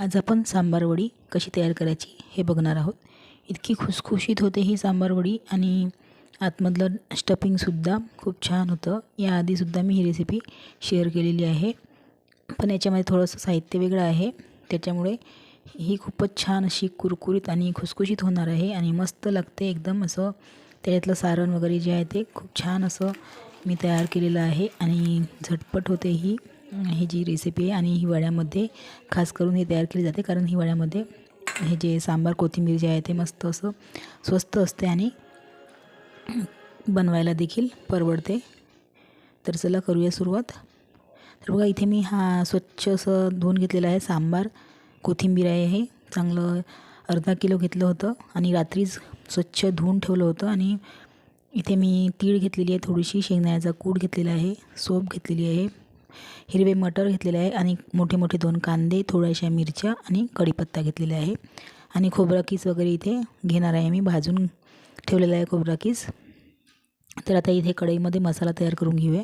आज आपण सांबार वडी कशी तयार करायची हे बघणार आहोत. इतकी खुसखुशीत होते ही सांबार वडी आणि आतमधलं स्टफिंगसुद्धा खूप छान होतं. याआधीसुद्धा मी ही रेसिपी शेअर केलेली आहे. पण याच्यामध्ये थोडंसं साहित्य वेगळं आहे. त्याच्यामुळे ही खूपच छान अशी कुरकुरीत आणि खुसखुशीत होणार आहे आणि मस्त लागते एकदम असं त्याच्यातलं सारण वगैरे जे आहे ते खूप छान असं मी तयार केलेलं आहे आणि झटपट होते ही. ही जी रेसिपी आहे आणि हिवाळ्यामध्ये खास करून हे तयार केली जाते. कारण हिवाळ्यामध्ये हे जे सांबार कोथिंबीर जे आहे ते मस्त असं स्वस्त असते आणि बनवायला देखील परवडते. तर चला करूया सुरुवात. तर बघा इथे मी हा स्वच्छ असं धुवून घेतलेलं आहे सांबार. कोथिंबीर आहे हे. चांगलं अर्धा किलो घेतलं होतं आणि रात्रीच स्वच्छ धुवून ठेवलं होतं आणि इथे मी तीळ घेतलेली आहे. थोडीशी शेंगदाण्याचा कूड घेतलेला आहे. सोप घेतलेली आहे. हिरवे मटर घेतलेले आहे आणि मोठे मोठे दोन कांदे थोड्याशा मिरच्या आणि कढीपत्ता घेतलेला आहे. आणि खोबरा किस वगैरे इथे घेणार आहे मी भाजून ठेवलेला आहे खोबरा कीस. तर आता इथे कढईमध्ये मसाला तयार करून घेऊया.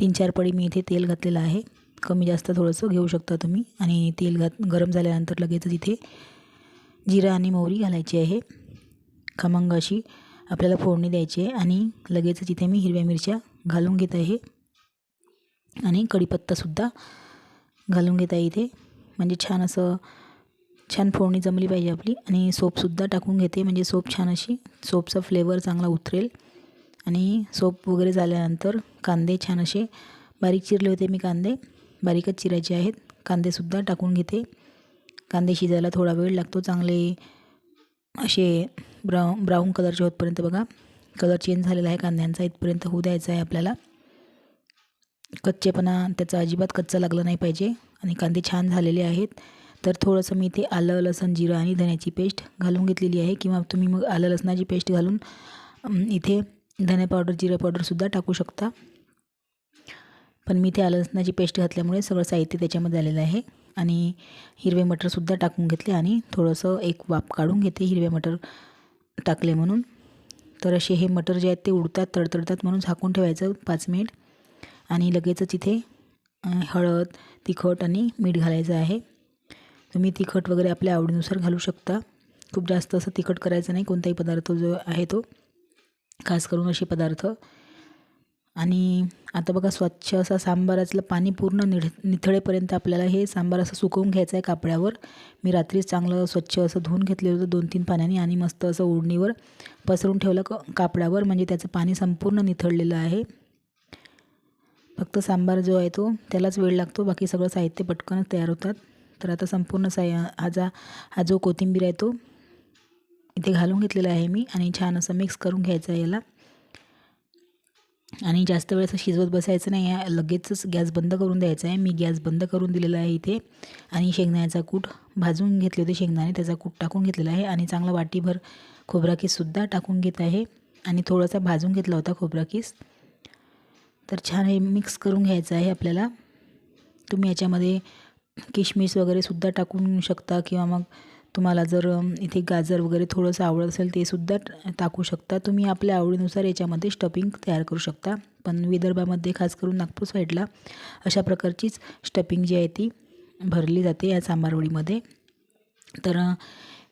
तीन चार पडी मी इथे तेल घातलेलं आहे. कमी जास्त थोडंसं घेऊ शकता तुम्ही. आणि तेल घात गरम झाल्यानंतर लगेचच इथे जिरा आणि मोहरी घालायची आहे. खमंग अशी आपल्याला फोडणी द्यायची आहे आणि लगेचच इथे मी हिरव्या मिरच्या घालून घेत आहे. आणि कढीपत्तासुद्धा घालून घेता इथे. म्हणजे छान असं छान फोडणी जमली पाहिजे आपली. आणि सोपसुद्धा टाकून घेते. म्हणजे सोप छान अशी सोपचा फ्लेवर चांगला उतरेल. आणि सोप वगैरे झाल्यानंतर कांदे छान असे बारीक चिरले होते मी कांदे. बारीकच चिरायचे आहेत. कांदेसुद्धा टाकून घेते. कांदे शिजायला थोडा वेळ लागतो. चांगले असे ब्राऊ ब्राऊन कलरचे होतपर्यंत बघा. कलर चेंज झालेला आहे कांद्यांचा. इथपर्यंत होऊ द्यायचा आहे आपल्याला. कच्चेपणा त्याचा अजिबात कच्चा लागला नाही पाहिजे. आणि कांदे छान झालेले आहेत. तर थोडंसं मी इथे आलं लसण जिरं आणि धण्याची पेस्ट घालून घेतलेली आहे. किंवा तुम्ही मग आलं लसणाची पेस्ट घालून इथे धने पावडर जिरे पावडरसुद्धा टाकू शकता. पण मी इथे आलं लसणाची पेस्ट घातल्यामुळे सगळं साहित्य त्याच्यामध्ये आलेलं आहे. आणि हिरवे मटरसुद्धा टाकून घेतले आणि थोडंसं एक वाफ काढून घेते हिरवे मटर टाकले म्हणून. तर असे हे मटर जे आहेत ते उडतात तडतडतात म्हणून झाकून ठेवायचं पाच मिनिट. आणि लगेचच इथे हळद तिखट आणि मीठ घालायचं आहे. तुम्ही तिखट वगैरे आपल्या आवडीनुसार घालू शकता. खूप जास्त असं तिखट करायचं नाही कोणताही पदार्थ जो आहे तो. खास करून असे पदार्थ. आणि आता बघा स्वच्छ असा सांबारातलं पाणी पूर्ण निढ निथळेपर्यंत आपल्याला हे सांबार असं सुकवून घ्यायचं आहे कापड्यावर. मी रात्रीच चांगलं स्वच्छ असं धुवून घेतलेलं होतं दोन तीन पाण्याने आणि मस्त असं ओढणीवर पसरून ठेवलं क कापडावर. म्हणजे त्याचं पाणी संपूर्ण निथळलेलं आहे. फक्त सांबार जो आहे तो त्यालाच वेळ लागतो. बाकी सगळं साहित्य पटकनच तयार होतात. तर आता संपूर्ण साय हा जा हा जो कोथिंबीर आहे तो इथे घालून घेतलेला आहे मी आणि छान असं मिक्स करून घ्यायचं आहे याला. आणि जास्त वेळ असं शिजवत बसायचं नाही आहे. लगेचच गॅस बंद करून द्यायचा आहे. मी गॅस बंद करून दिलेला आहे इथे. आणि शेंगदाण्याचा कूट भाजून घेतले होते शेंगदाणे. त्याचा कूट टाकून घेतलेला आहे आणि चांगला वाटीभर खोबरा किससुद्धा टाकून घेत आहे. आणि थोडासा भाजून घेतला होता खोबरा किस. तर छान हे मिक्स करून घ्यायचं आहे आपल्याला. तुम्ही याच्यामध्ये किशमिश वगैरेसुद्धा टाकून शकता किंवा मग तुम्हाला जर इथे गाजर वगैरे थोडंसं आवडत असेल ते सुद्धा टाकू शकता. तुम्ही आपल्या आवडीनुसार याच्यामध्ये स्टफिंग तयार करू शकता. पण विदर्भामध्ये खास करून नागपूर साईडला अशा प्रकारचीच स्टफिंग जी आहे ती भरली जाते या सांबारवडीमध्ये. तर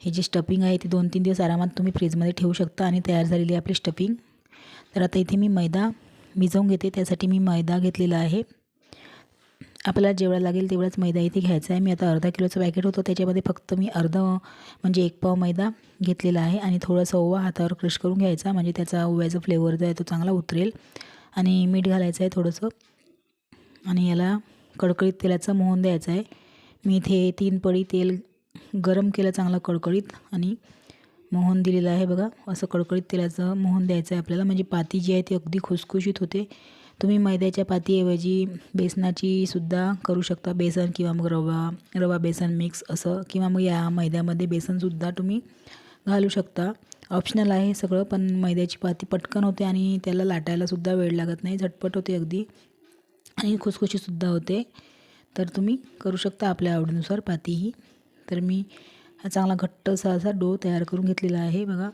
हे जे स्टफिंग आहे ती दोन तीन दिवस आरामात तुम्ही फ्रीजमध्ये ठेवू शकता आणि तयार झालेली आपली स्टफिंग तर आता इथे मी मैदा भिजवून घेते. त्यासाठी मी मैदा घेतलेला आहे. आपल्याला जेवढा लागेल तेवढाच मैदा इथे घ्यायचा आहे. मी आता अर्धा किलोचं पॅकेट होतं. त्याच्यामध्ये फक्त मी अर्धा म्हणजे एक पाव मैदा घेतलेला आहे. आणि थोडंसं ओवा हातावर क्रश करून घ्यायचा. म्हणजे त्याचा ओव्याचा फ्लेवर जो आहे तो चांगला उतरेल. आणि मीठ घालायचं आहे थोडंसं. आणि याला कडकडीत तेलाचं मोहन द्यायचं आहे. मी इथे तीन पडी तेल गरम केलं चांगलं कडकडीत. आणि मोहन दिलेलं आहे बघा. असं कडकडीत तेलाचं मोहन द्यायचं आहे आपल्याला. म्हणजे पाती जी आहे ती अगदी खुसखुशीत होते. तुम्ही मैद्याच्या पातीऐवजी बेसनाची सुद्धा करू शकता. बेसन किंवा मग रवा रवा बेसन मिक्स असं. किंवा मग या मैद्यामध्ये बेसनसुद्धा तुम्ही घालू शकता. ऑप्शनल आहे सगळं पण मैद्याची पाती पटकन होते आणि त्याला लाटायलासुद्धा वेळ लागत नाही. झटपट होते अगदी. आणि खुसखुशीसुद्धा होते. तर तुम्ही करू शकता आपल्या आवडीनुसार पातीही. तर मी हा चांगला घट्टसा असा डो तयार करून घेतलेला आहे बघा.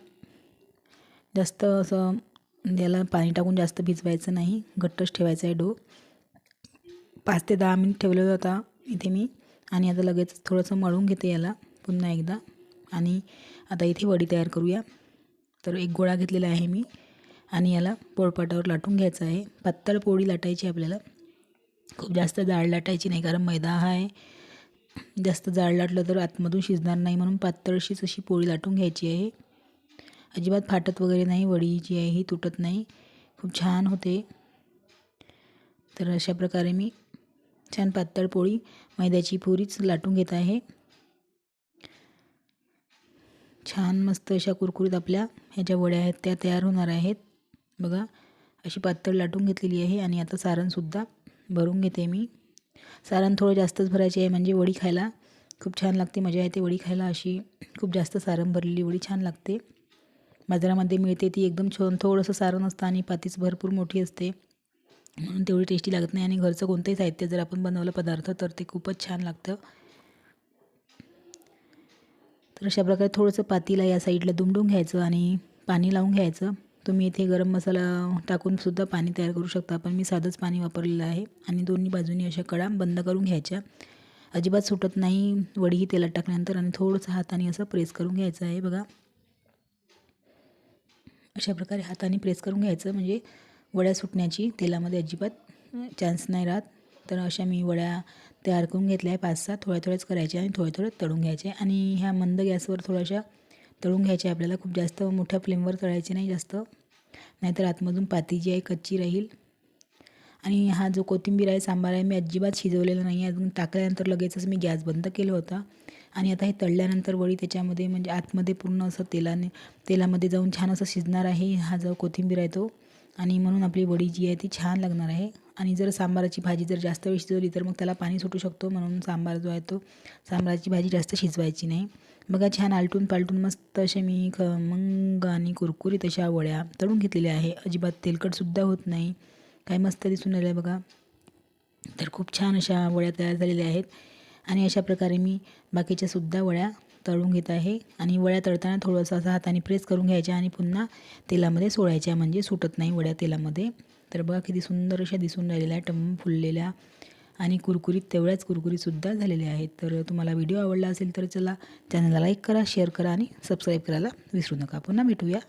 जास्त असं याला पाणी टाकून जास्त भिजवायचं नाही घट्टच ठेवायचा आहे डो. पाच ते दहा मिनिट ठेवलेलं होता इथे मी. आणि आता लगेच थोडंसं मळून घेते याला पुन्हा एकदा. आणि आता इथे वडी तयार करूया. तर एक गोळा घेतलेला आहे मी. आणि याला पोळपाटावर लाटून घ्यायचा आहे. पातळ पोळी लाटायची आपल्याला. खूप जास्त जाड लाटायची नाही कारण मैदा हा आहे. जास्त जाळ लाटलं तर आतमधून शिजणार नाही म्हणून पातळशीच अशी पोळी लाटून घ्यायची आहे. अजिबात फाटत वगैरे नाही वडी जी आहे ही तुटत नाही. खूप छान होते. तर अशा प्रकारे मी छान पातळ पोळी मैद्याची पुरीच लाटून घेत आहे. छान मस्त अशा कुरकुरीत आपल्या ह्या ज्या वड्या आहेत त्या तयार होणार आहेत. बघा अशी पातळ लाटून घेतलेली आहे आणि आता सारणसुद्धा भरून घेते मी. सारण थोडं जास्तच भरायचे आहे म्हणजे वडी खायला खूप छान लागते. मजा येते वडी खायला अशी. खूप जास्त सारण भरलेली वडी छान लागते. बाजारामध्ये मिळते ती एकदम छान थोडंसं सारण असतं आणि पातीच भरपूर मोठी असते. म्हणून तेवढी टेस्टी लागत नाही आणि घरचं कोणतंही साहित्य जर आपण बनवलं पदार्थ तर ते खूपच छान लागतं. तर अशा प्रकारे थोडंसं पातीला या साईडला दुमडून घ्यायचं आणि पाणी लावून घ्यायचं. तुम्ही इथे गरम मसाला टाकूनसुद्धा पाणी तयार करू शकता. पण मी साधंच पाणी वापरलेलं आहे आणि दोन्ही बाजूनी अशा कडा बंद करून घ्यायच्या. अजिबात सुटत नाही वडीही तेलात टाकल्यानंतर आणि थोडंसं हाताने असं प्रेस करून घ्यायचं आहे बघा. अशा प्रकारे हाताने प्रेस करून घ्यायचं. म्हणजे वड्या सुटण्याची तेलामध्ये अजिबात चान्स नाही राहत. तर अशा मी वड्या तयार करून घेतल्या आहे. पाच सहा थोड्या थोड्याच करायच्या आणि थोड्या थोड्या तळून घ्यायच्या आणि ह्या मंद गॅसवर थोड्याशा तळून घ्यायचे. आपल्याला खूप जास्त मोठ्या फ्लेमवर तळायचे नाही जास्त. नाहीतर आतमधून पाती जी आहे कच्ची राहील. आणि हा जो कोथिंबीर आहे सांबार आहे मी अजिबात शिजवलेला नाही आहे. अजून टाकल्यानंतर लगेचच मी गॅस बंद केला होता. आणि आता हे तळल्यानंतर वडी त्याच्यामध्ये म्हणजे आतमध्ये पूर्ण असं तेलाने तेलामध्ये जाऊन छान असं शिजणार आहे हा जो कोथिंबीर आहे तो. आणि म्हणून आपली वडी जी आहे ती छान लागणार आहे. आणि जर सांबाराची भाजी जर जास्त वेळ शिजवली तर मग त्याला पाणी सुटू शकतो म्हणून सांबार जो आहे तो सांबाराची भाजी जास्त शिजवायची नाही. बघा छान आलटून पालटून मस्त असे मी ख मंग आणि कुरकुरीत अशा वड्या तळून घेतलेल्या आहे. अजिबात तेलकटसुद्धा होत नाही. काय मस्त दिसून राहिलं आहे बघा. तर खूप छान अशा वड्या तयार झालेल्या आहेत. आणि अशा प्रकारे मी बाकीच्यासुद्धा वड्या तळून घेत आहे. आणि वड्या तळताना थोडंसं असं हाताने प्रेस करून घ्यायच्या आणि पुन्हा तेलामध्ये सोडायच्या. म्हणजे सुटत नाही वड्या तेलामध्ये. तर बघा किती सुंदर अशा दिसून राहिलेल्या टम फुललेल्या आणि कुरकुरीत तेवढ्याच कुरकुरीतसुद्धा झालेल्या आहेत. तर तुम्हाला व्हिडिओ आवडला असेल तर चला चॅनलला लाईक करा शेअर करा आणि सबस्क्राईब करायला विसरू नका. पुन्हा भेटूया.